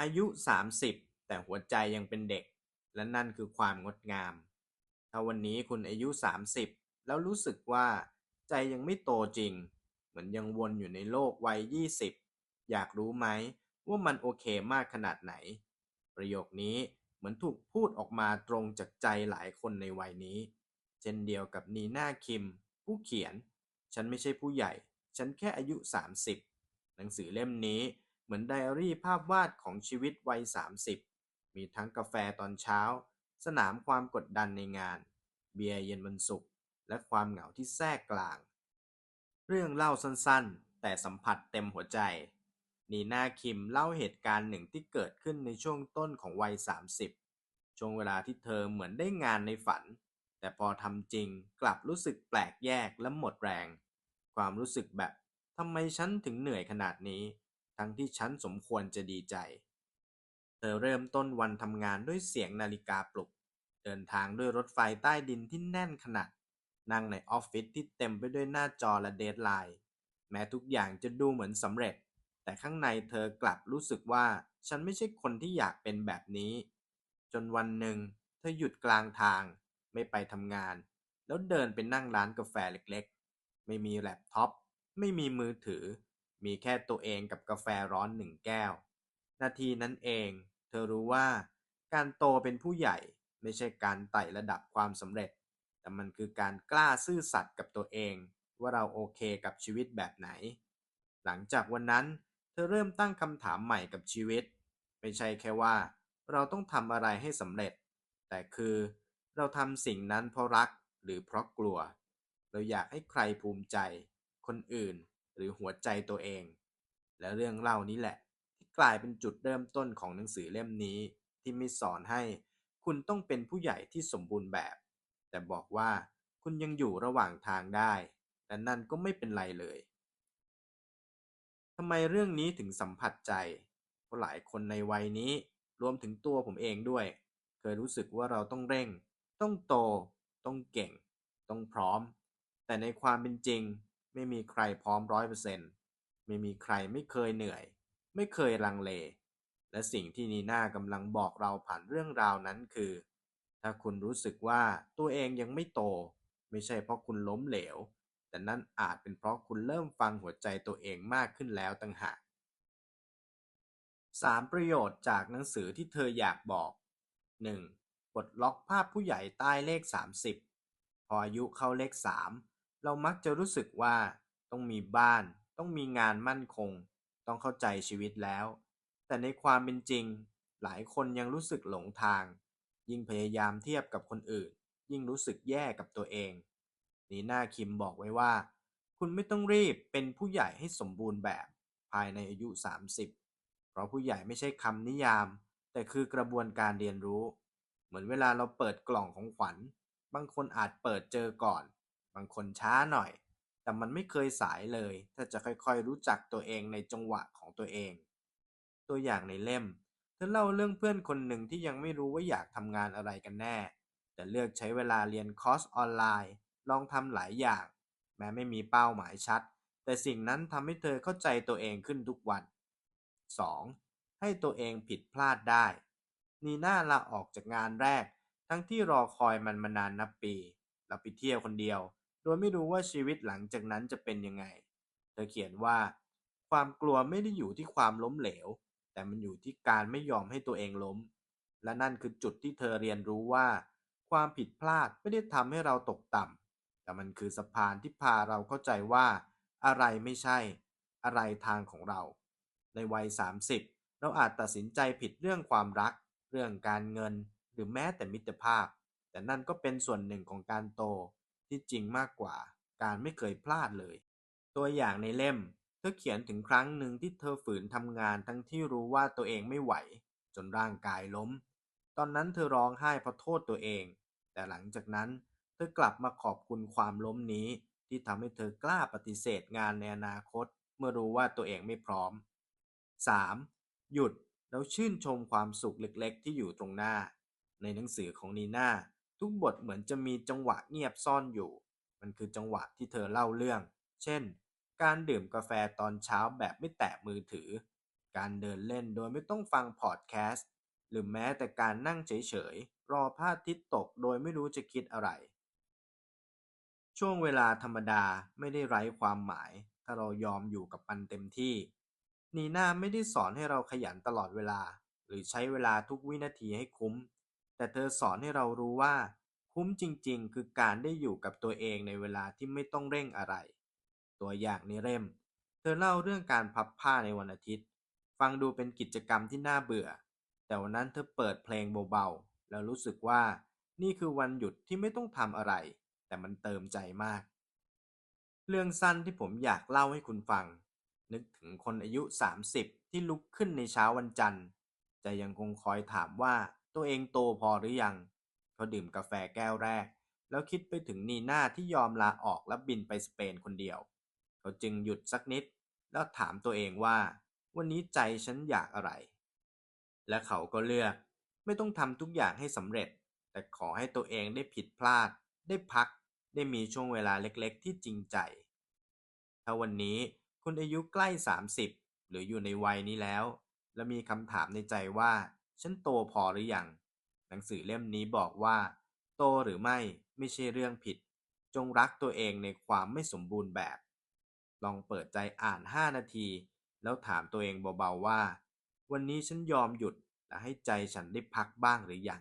อายุ 30 แต่หัวใจยังเป็นเด็ก และนั่นคือความงดงาม ถ้าวันนี้คุณอายุ 30 แล้วรู้สึกว่า ใจยังไม่โตจริง เหมือนยังวนอยู่ในโลกวัย 20 อยากรู้ไหมว่ามันโอเคมากขนาดไหน ประโยคนี้เหมือนถูกพูดออกมาตรงจากใจหลายคนในวัยนี้ เช่นเดียวกับนีน่าคิม ผู้เขียน ฉันไม่ใช่ผู้ใหญ่ ฉันแค่อายุ 30 หนังสือเล่มนี้ เหมือนไดอารี่ภาพวาดของชีวิตวัย 30 มีทั้งกาแฟตอนเช้า สนามความกดดันในงาน เบียร์เย็นวันศุกร์และความเหงาที่แทรกกลาง เรื่องเล่าสั้นๆ แต่สัมผัสเต็มหัวใจ นีนาคิมเล่าเหตุการณ์หนึ่งที่เกิดขึ้นในช่วงต้นของวัย 30 ช่วงเวลาที่เธอเหมือนได้งานในฝัน แต่พอทำจริงกลับรู้สึกแปลกแยกและหมดแรง ความรู้สึกแบบทำไมฉันถึงเหนื่อยขนาดนี้ ทั้งที่ฉันสมควรจะดีใจ เธอเริ่มต้นวันทำงานด้วยเสียงนาฬิกาปลุก เดินทางด้วยรถไฟใต้ดินที่แน่นขนาด นั่งในออฟฟิศที่เต็มไปด้วยหน้าจอและเดทไลน์ แม้ทุกอย่างจะดูเหมือนสำเร็จ แต่ข้างในเธอกลับรู้สึกว่าฉันไม่ใช่คนที่อยากเป็นแบบนี้ จนวันหนึ่ง เธอหยุดกลางทาง ไม่ไปทำงาน แล้วเดินไปนั่งร้านกาแฟเล็กๆ ไม่มีแล็ปท็อป ไม่มีมือถือ มีแค่ตัวเองกับกาแฟร้อนหนึ่งแก้ว นาทีนั้นเอง เธอรู้ว่า การโตเป็นผู้ใหญ่ไม่ใช่การไต่ระดับความสำเร็จ แต่มันคือการกล้าซื่อสัตย์กับตัวเอง ว่าเราโอเคกับชีวิตแบบไหน หลังจากวันนั้น เธอเริ่มตั้งคำถามใหม่กับชีวิต ไม่ใช่แค่ว่า เราต้องทำอะไรให้สำเร็จ แต่คือ เราทำสิ่งนั้นเพราะรักหรือเพราะกลัว เราอยากให้ใครภูมิใจ คนอื่น หรือหัวใจตัวเอง และเรื่องเล่านี้แหละ ที่กลายเป็นจุดเริ่มต้นของหนังสือเล่มนี้ที่ไม่สอนให้คุณต้องเป็นผู้ใหญ่ที่สมบูรณ์แบบ แต่บอกว่าคุณยังอยู่ระหว่างทางได้ และนั่นก็ไม่เป็นไรเลยทำไมเรื่องนี้ถึงสัมผัสใจเพราะหลายคนในวัยนี้รวมถึงตัวผมเองด้วย เคยรู้สึกว่าเราต้องเร่ง ต้องโต ต้องเก่ง ต้องพร้อม แต่ในความเป็นจริง ไม่มีใครพร้อมร้อยเปอร์เซ็นต์ไม่มีใครไม่เคยเหนื่อย ไม่เคยลังเล และสิ่งที่นีน่ากำลังบอกเราผ่านเรื่องราวนั้นคือ ถ้าคุณรู้สึกว่าตัวเองยังไม่โต ไม่ใช่เพราะคุณล้มเหลว แต่นั่นอาจเป็นเพราะคุณเริ่มฟังหัวใจตัวเองมากขึ้นแล้วต่างหาก3ประโยชน์จากหนังสือที่เธออยากบอก 1. ปลดล็อกภาพผู้ใหญ่ใต้เลข 30 พออายุเข้าเลข3 เรามักจะรู้สึกว่า ต้องมีบ้าน ต้องมีงานมั่นคง ต้องเข้าใจชีวิตแล้ว แต่ในความเป็นจริง หลายคนยังรู้สึกหลงทาง ยิ่งพยายามเทียบกับคนอื่น ยิ่งรู้สึกแย่กับตัวเองนีน่าคิมบอกไว้ว่า คุณไม่ต้องรีบเป็นผู้ใหญ่ให้สมบูรณ์แบบภายในอายุ 30 เพราะผู้ใหญ่ไม่ใช่คำนิยาม แต่คือกระบวนการเรียนรู้ เหมือนเวลาเราเปิดกล่องของขวัญ บางคนอาจเปิดเจอก่อน บางคนช้าหน่อย แต่มันไม่เคยสายเลย ถ้าจะค่อยๆรู้จักตัวเองในจังหวะของตัวเอง ตัวอย่างในเล่มเธอเล่าเรื่องเพื่อนคนหนึ่งที่ยังไม่รู้ว่าอยากทำงานอะไรกันแน่ แต่เลือกใช้เวลาเรียนคอร์สออนไลน์ ลองทำหลายอย่าง แม้ไม่มีเป้าหมายชัด แต่สิ่งนั้นทำให้เธอเข้าใจตัวเองขึ้นทุกวัน 2. ให้ตัวเองผิดพลาดได้ นีน่าลาออกจากงานแรก ทั้งที่รอคอยมันมานานนับปี แล้วไปเที่ยวคนเดียว ดยไม่รู้ว่าชีวิตหลังจากนั้นจะเป็นยังไง เธอเขียนว่า ความกลัวไม่ได้อยู่ที่ความล้มเหลว แต่มันอยู่ที่การไม่ยอมให้ตัวเองล้ม และนั่นคือจุดที่เธอเรียนรู้ว่า ความผิดพลาดไม่ได้ทำให้เราตกต่ำแต่มันคือสะพานที่พาเราเข้าใจว่า อะไรไม่ใช่ อะไรทางของเรา ในวัย 30 เราอาจตัดสินใจผิดเรื่องความรัก เรื่องการเงิน หรือแม้แต่มิตรภาพ แต่นั่นก็เป็นส่วนหนึ่งของการโต ที่จริงมากกว่าการไม่เคยพลาดเลย ตัวอย่างในเล่ม เธอเขียนถึงครั้งหนึ่งที่เธอฝืนทำงานทั้งที่รู้ว่าตัวเองไม่ไหว จนร่างกายล้ม ตอนนั้นเธอร้องไห้เพราะโทษตัวเอง แต่หลังจากนั้นเธอกลับมาขอบคุณความล้มนี้ ที่ทำให้เธอกล้าปฏิเสธงานในอนาคต เมื่อรู้ว่าตัวเองไม่พร้อม 3. หยุดแล้วชื่นชมความสุขเล็กๆ ที่อยู่ตรงหน้า ในหนังสือของนีน่า ทุกบทเหมือนจะมีจังหวะเงียบซ่อนอยู่ มันคือจังหวะที่เธอเล่าเรื่อง เช่น การดื่มกาแฟตอนเช้าแบบไม่แตะมือถือ การเดินเล่นโดยไม่ต้องฟังพอดแคสต์ หรือแม้แต่การนั่งเฉยๆ รอพระอาทิตย์ตกโดยไม่รู้จะคิดอะไร ช่วงเวลาธรรมดาไม่ได้ไร้ความหมาย ถ้าเรายอมอยู่กับมันเต็มที่ นีน่าไม่ได้สอนให้เราขยันตลอดเวลา หรือใช้เวลาทุกวินาทีให้คุ้ม แต่เธอสอนให้เรารู้ว่า คุ้มจริง ๆ คือการได้อยู่กับตัวเองในเวลาที่ไม่ต้องเร่งอะไร ตัวอย่างในเล่ม เธอเล่าเรื่องการพับผ้าในวันอาทิตย์ ฟังดูเป็นกิจกรรมที่น่าเบื่อ แต่วันนั้นเธอเปิดเพลงเบาๆ แล้วรู้สึกว่านี่คือวันหยุดที่ไม่ต้องทำอะไร แต่มันเติมใจมาก เรื่องสั้นที่ผมอยากเล่าให้คุณฟัง นึกถึงคนอายุ 30 ที่ลุกขึ้นในเช้าวันจันทร์ จะยังคงคอยถามว่า ตัวเองโตพอหรือยัง เขาดื่มกาแฟแก้วแรก แล้วคิดไปถึงนีน่าที่ยอมลาออกและบินไปสเปนคนเดียว เขาจึงหยุดสักนิด แล้วถามตัวเองว่า วันนี้ใจฉันอยากอะไร และเขาก็เลือก ไม่ต้องทำทุกอย่างให้สำเร็จ แต่ขอให้ตัวเองได้ผิดพลาด ได้พัก ได้มีช่วงเวลาเล็กๆ ที่จริงใจ ถ้าวันนี้คุณอายุใกล้ 30 หรืออยู่ในวัยนี้แล้ว และมีคำถามในใจว่า ฉันโตพอหรือยัง หนังสือเล่มนี้บอกว่า โตหรือไม่ไม่ใช่เรื่องผิด จงรักตัวเองในความไม่สมบูรณ์แบบ ลองเปิดใจอ่าน 5 นาที แล้วถามตัวเองเบาๆว่า วันนี้ฉันยอมหยุดและให้ใจฉันได้พักบ้างหรือยัง